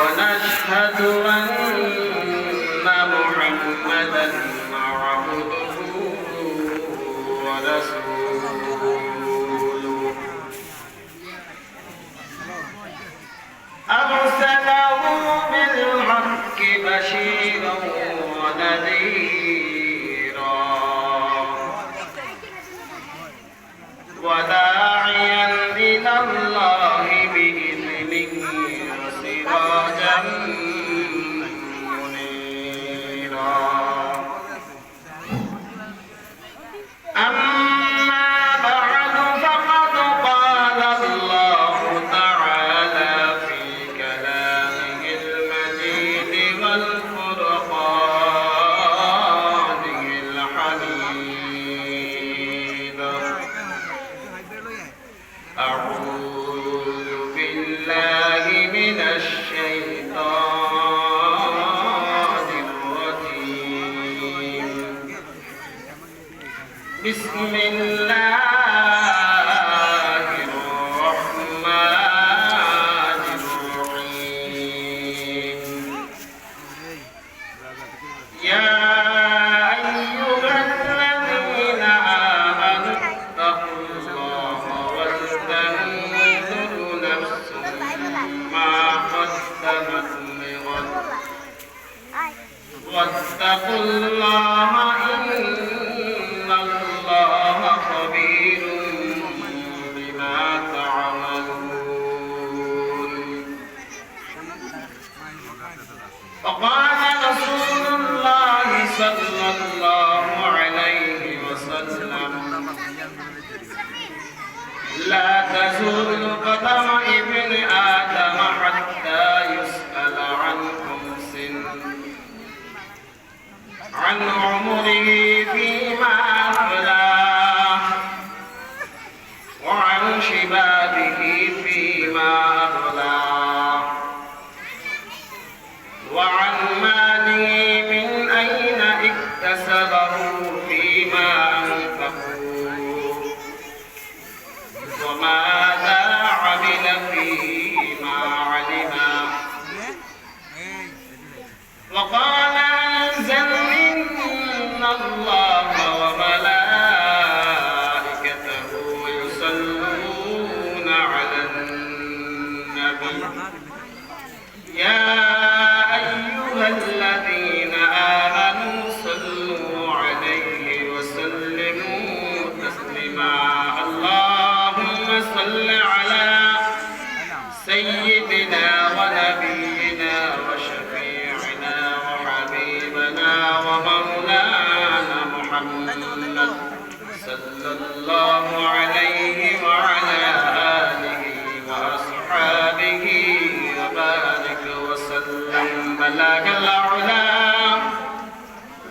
ونشهد أن محمدا عبده ورسوله. أرسله بالحق بشيرا ونذيرا وداعيا إلى الله يا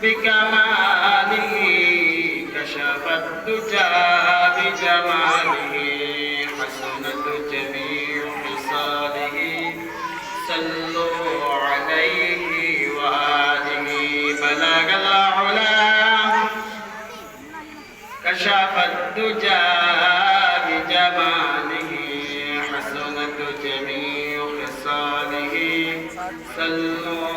بكماله كشف الدجى بجماله حسنت جميع خصاله صلوا عليه وآله. بلغ العلا كشف الدجى بجماله حسنت جميع خصاله. صلوا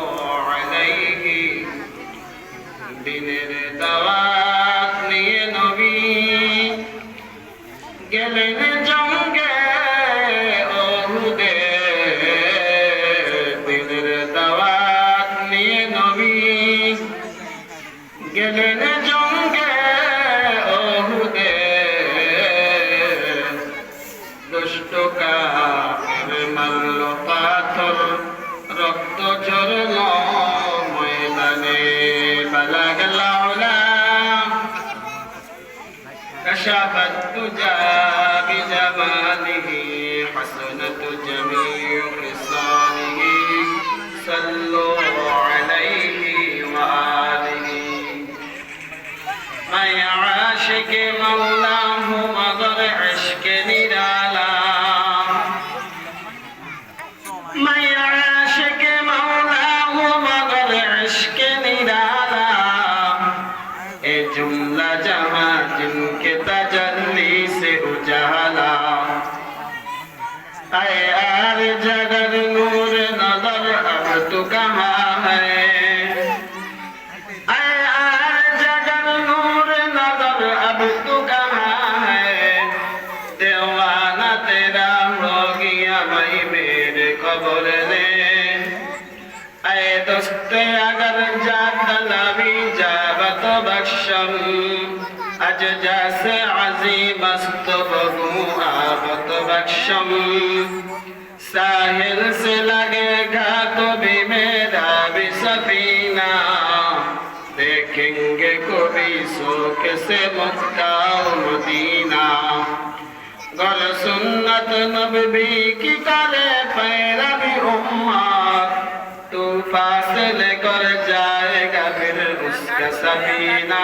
দিনের দাওয়াত নিয়ে নবী। গেলেন জঙ্গে ওহুদে দিনের দাওয়াত নিয়ে নবী। গেলেন জঙ্গে نبی جابت بخشم اججاس عظیم است بگو آفت بخشم ساحل سے لگے گا تو بھی میرا بھی سفینہ دیکھیں گے کبھی سوک سے مکہ و مدینہ گل سنت نبی کی کرے پیرا بھی امت تو فاصل کر جائے گا پھر اس کا سفینہ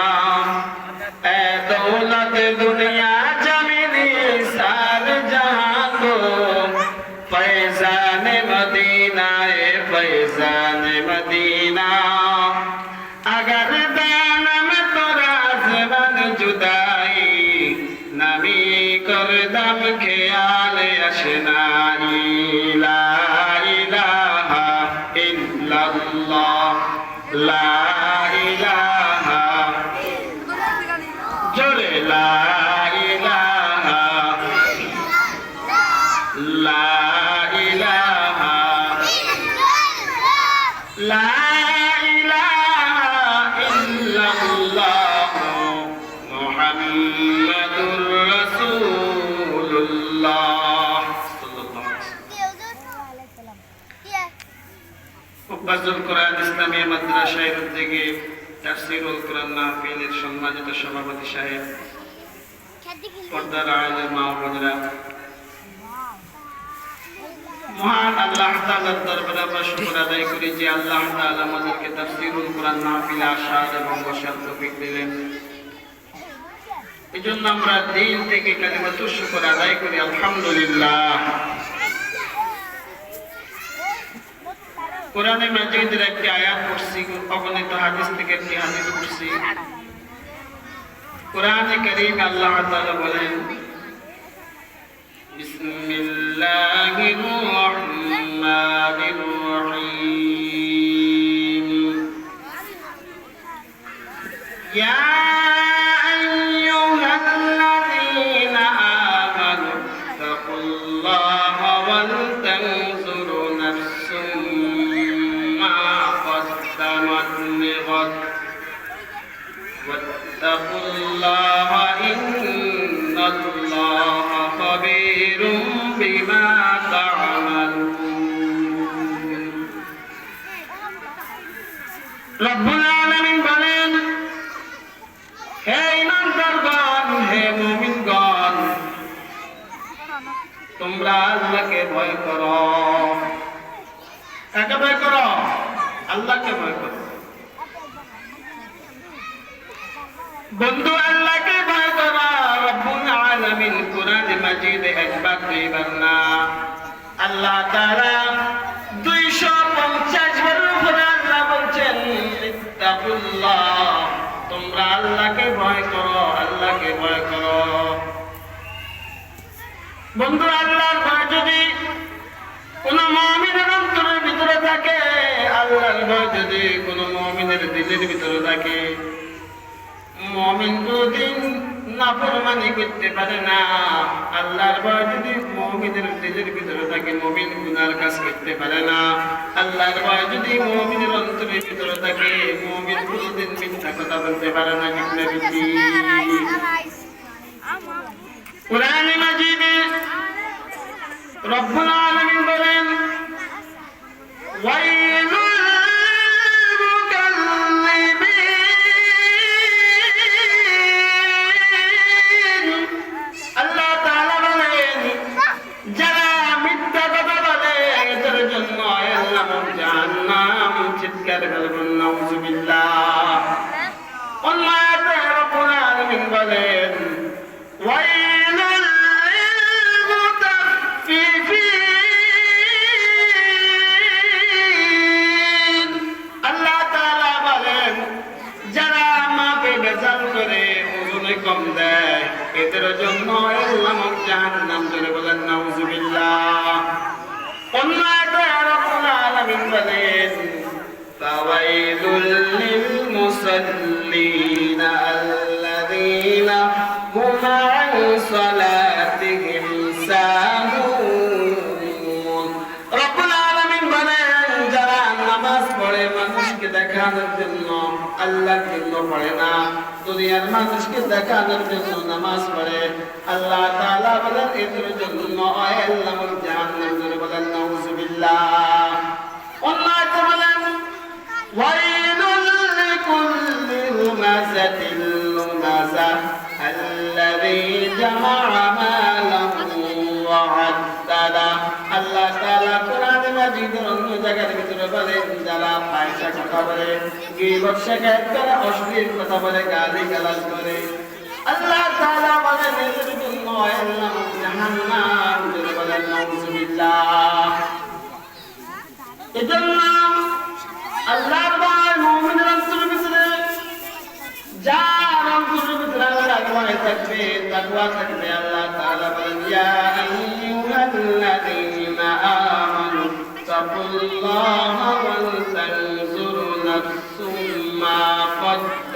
اے دولت دنیا جمیلی سار جہاں کو فیضان مدینہ اے فیضان مدینہ اگر دانم تو رازمن جدائی نمی کردم خیال اشنائی মাদ্রাসার উদ্যোগে তাফসীরুল কোরআন মাহফিলের সম্মানিত সভাপতি সাহেব, পর্দার আয়োজন মা বোনেরা। মহান আল্লাহ তাআলার দরবারে আমরা শুকর আদায় করি যে আল্লাহ তাআলা আমাদেরকে তাফসীরুল কোরআন মাহফিলে আসার এবং বসার তৌফিক দিলেন। এই জন্য আমরা দিল থেকে কালিমাতুর শুকর আদায় করি, আলহামদুলিল্লাহ। কোরআনে মাজিদের একটি আয়াত পড়ছি, অগণিত হাদিস থেকে একটি হাদিস পড়ছি। কোরআনে করিম আল্লাহ তাআলা বলেন, বিসমিল্লাহির রহমানির রহিম। আল্লাহকে ভয় করো। বন্ধু, আল্লাহকে ভয় করো। রব্বুল আলামিন কোরআন মাজিদে একবার, দুইবার না। আল্লাহ তাআলা 250 বার উপরে আল্লাহ বলছেন, ইত্তাকুল্লাহ, তোমরা আল্লাহকে ভয় করো, আল্লাহকে ভয় করো। বন্ধু, আল্লাহর আল্লাহর যদি কোন মমিনের দিলের ভিতরে থাকে, মমিন নাফরমানি করতে পারে না। আল্লাহর ভয় যদি মমিনের দিলের ভিতরে থাকে, মমিন গুনার কাজ করতে পারে না। আল্লাহর ভয় যদি মমিনের অন্তরের ভিতরে থাকে, মমিন কোনদিন মিথ্যা কথা বলতে পারে না বেশি কোরআন মাজিদে রব্বুল আলামিন বলেন, ওয়াইলুল পড়ে না দুনিয়ার মানুষকে দেখানোর জন্য নামাজ পড়ে আল্লাহ তাআলা বলেন এদের জন্য আল্লাহ জাহান্নাম ধরে বলেন নাউজুবিল্লাহ অন্য আয়াতে বলেন ওয়াইলুল লিকুল্লি হুমাযাতিল লুমাযা الذي جمع مالا وعدده আল্লাহ তাআলা কোরআন মাজিদের অন্য জায়গার ভিতরে বলেন যারা কথা বলে গীবত শেখায়ত করে অশ্লীল কথা বলে, গালি গালাজ করে। আল্লাহ তাআলা আল্লাহর ভয় থাকবে আল্লাহ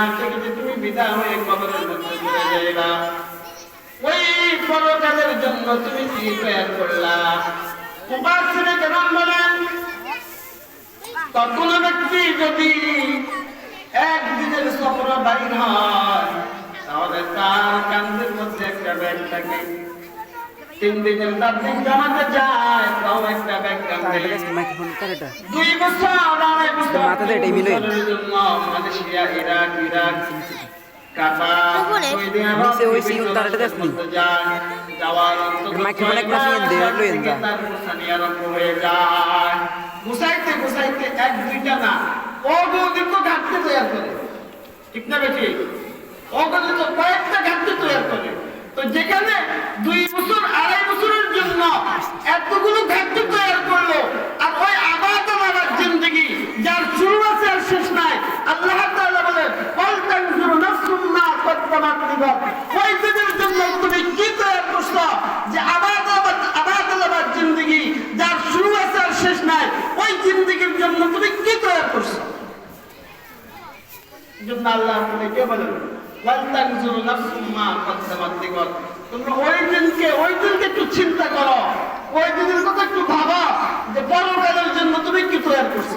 দুনিয়ার থেকে যে তুমি বিদায় হয়ে কবরের মধ্যে ব্যক্তি যদি একদিনের সফর বাইর হয়, তাহলে তার কান্দের মধ্যে একটা ব্যাগ থাকে। তিন দিনের যায় তাও একটা মাইক্রোফোন এটা? দুই বছর আড়াই বছর মাথাতে মিলে। মালয়েশিয়া ইরাক ইরাক ঠিক না বেশি অগণিত কয়েকটা ঘাটতি তৈরি করে। যেখানে দুই বছর, আড়াই বছরের জন্য এতগুলো ঘাটতি তৈরি করল, আর ওই আবাদ আমার জিন্দগি যার শুরু আছে আর শেষ নাই, আল্লাহ তুমি কি তৈরি করছ যে আবাদ আবাদ আবাদ যার শুরু আছে শেষ নাই, ওই জিন্দগির জন্য তুমি কি তৈরি করছ? জন্য আল্লাহ আপনাকে বলেন তোমরা ওই দিনকে ওই দিনকে একটু চিন্তা করো। ওই দিনের কথা একটু ভাবা যে পরকালের জন্য তুমি কি তৈরি করছ?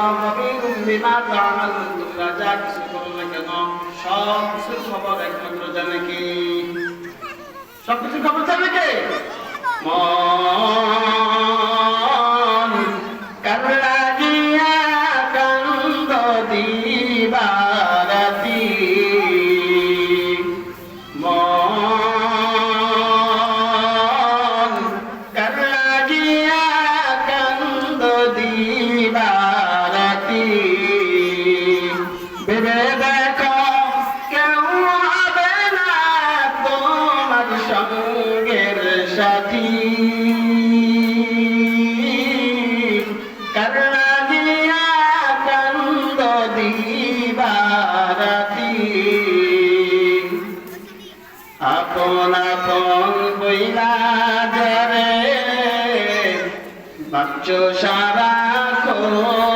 ইন্নাল্লাহ খাবীরুম বিমা তা'মালুন তোমরা যা কিছু করো না কেন? সব কিছুর খবর একমাত্র জানে কি? সব কিছুর খবর জানে কে? মন। কারলাগিয়া কান্দ দিবারাতি Oh.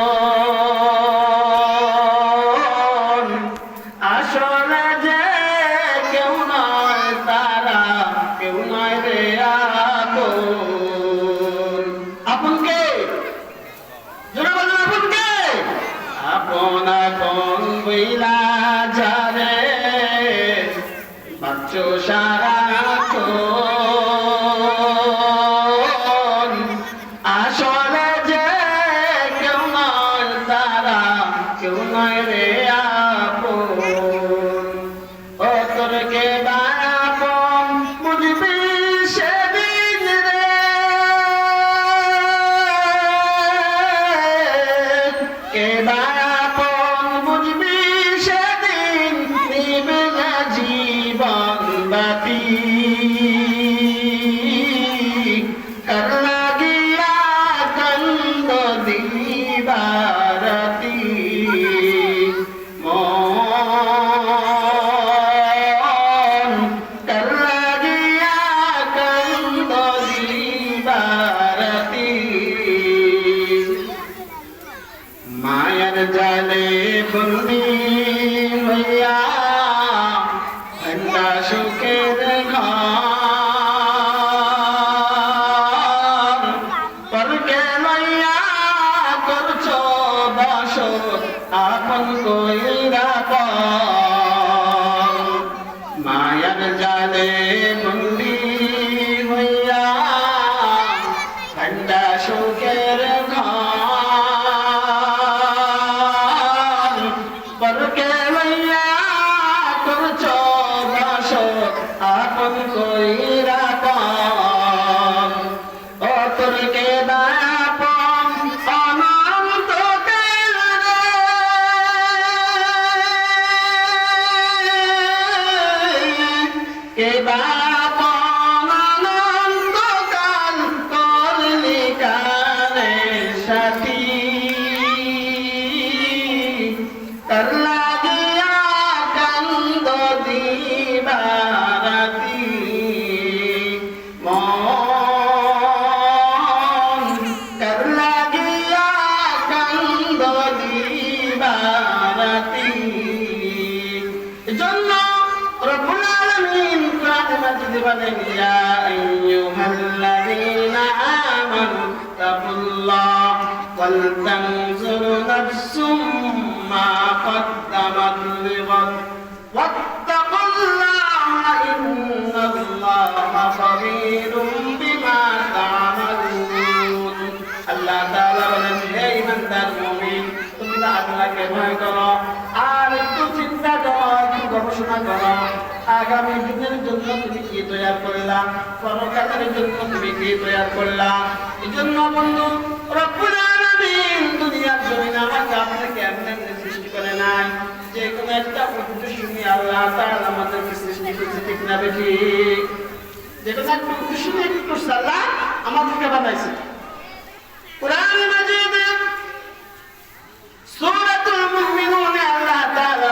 কে قدمت لغد واتقوا الله إن الله خبير بما تعملون আল্লাহ তাআলা বলেন হে ইমানদার মুমিন তুমি তো আল্লাহকে ভয় করো আর একটু চিন্তা করো একটু গবেষণা করো আগামী দিনের জন্য তুমি কি তৈরি করলা পরকালের জন্য তুমি কি তৈরি করলা এই জন্য বন্ধু রব্বুল আলামিন দুনিয়ার জমিনে আমাকে আপনাকে এমন এমনি সৃষ্টি করে নাই যে কোনো একটা উদ্দেশ্য আল্লাহ আমাদেরকে সৃষ্টি করছে, ঠিক না বেঠি যে কোনো একটা উদ্দেশ্য নিয়ে কি করছে আল্লাহ? আমাদেরকে বানাইছে। কোরআন মাজিদে সূরাতুল মুমিনুন আল্লাহ তাআলা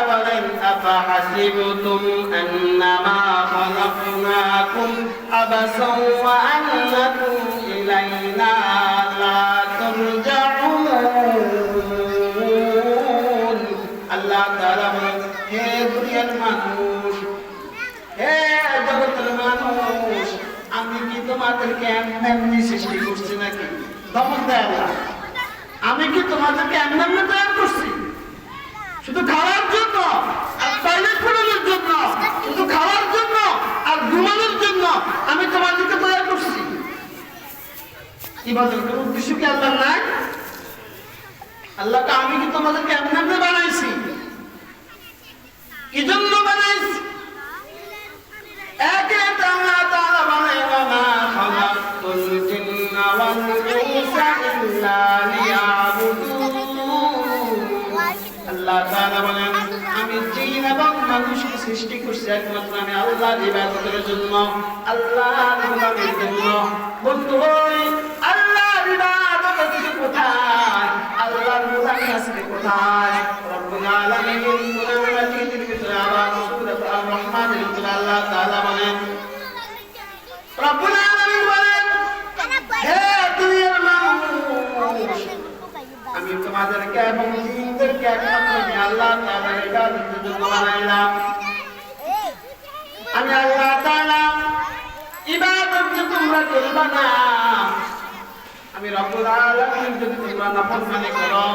তোমাদেরকে এমনি এমনি সৃষ্টি করছি নাকি? ধমক দেয় আল্লাহ আমি কি তোমাদেরকে এমনি এমনি তৈরি করছি? শুধু খাওয়ার জন্য আর টয়লেট ফেরানোর জন্য, শুধু খাওয়ার জন্য আর ঘুমানোর জন্য আমি তোমাদেরকে তৈরি করছি। কোন উদ্দেশ্য কি আল্লাহ নাই? আল্লাহকে আমি কি তোমাদেরকে এমনি বানাইছি? কি জন্য বানাইছি? একে তাআলা সৃষ্টি করছি একমাত্র আমি আল্লাহর ইবাদতের জন্য। আল্লাহর গোলামির জন্য। বন্ধু আল্লাহর ইবাদত আজকে কোথায়? আল্লাহর গোলামি আজকে কোথায়? রব্বুল আলামিন কোরআন মাজিদের ভিতরে আবার সূরা আল রহমানের ভিতরে আল্লাহ তাআলা বলেন, রব্বুল আলামিন বলেন, হে দুনিয়ার মানুষ, আমি তোমাদেরকে এবং জিনদেরকে একমাত্র আমি আল্লাহ তাআলার ইবাদতের জন্য বানাইলাম। আমি আল্লাহ তাআলা ইবাদত যে তোমরা করবা না আমি রব্বুল আলামিন যদি তোমরা নাফরমানি করো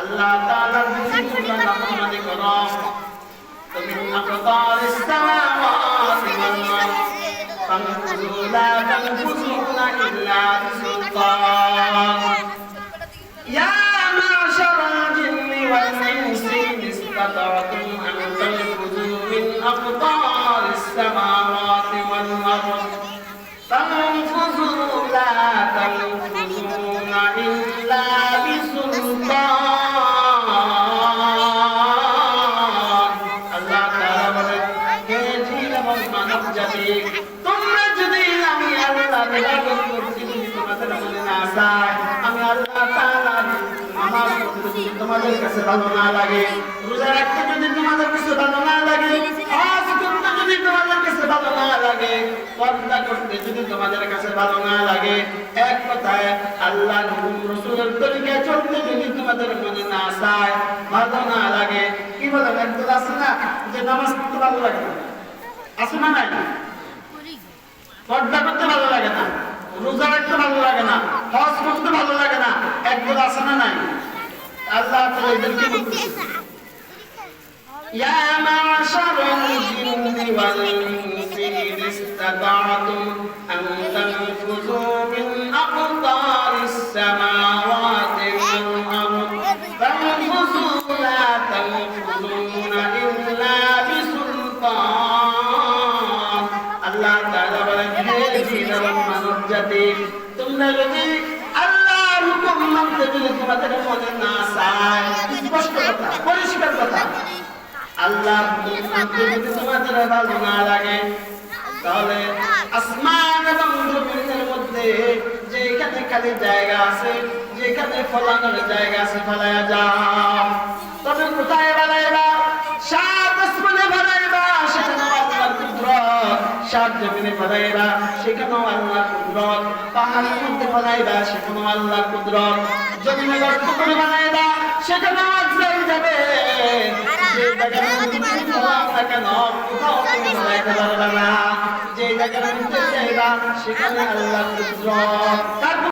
আল্লাহ তাআলা বিসমিল্লাহ নাফরমানি করো তুমি আকতার السماوات والارض فانفذوا لا تنفذون الا بسلطان يا معشر الجن والإنس إن استطعتم যদি কাছে ভালো না লাগে। রোজা রাখতে যদি তোমাদের কাছে ভালো না লাগে, হজ করতে যদি তোমাদের কাছে ভালো না লাগে, পর্দা করতে যদি তোমাদের কাছে ভালো না লাগে, এক কথায় আল্লাহ রসুলের তরিকায় চলতে যদি তোমাদের মনে না চায় ভালো না লাগে। কি বলেন একদম আছে না যে নামাজ পড়তে ভালো লাগে আছে না নাই? পর্দা করতে ভালো লাগে না, রোজা রাখতে ভালো লাগে না, হজ করতে ভালো লাগে না একদম আছে না নাই? আল্লাহ তাআলা বলতেছে ইয়া মা'শারাল জিন্নি ওয়াল ইনসি ইন ইসতাতা'তুম না স্পষ্ট কথা, পরিষ্কার কথা। আল্লাহ যদি তোমাদের ভালো না লাগে, তাহলে আসমান এবং জমিনের মধ্যে যেখানে খালি জায়গা আছে, যেখানে ফলানোর জায়গা আছে, ফলায়া যাও। তবে কোথায় বানাইবা সাত আসমানে বানাইবা সেখানে আল্লাহর কুদরত সাত জমিনে বানাইবা সেখানেও আল্লাহ কুদরত। পাহাড়ের মধ্যে বানাইবা সেখানেও আল্লাহ কুদরত। জমিনে গর্ত করে বানাইবা সেখানেও আজরাইল যাবে। যে জায়গার মধ্যে ফলাও না। যে জায়গার যাইবা, সেখানে আল্লাহ কুদরত।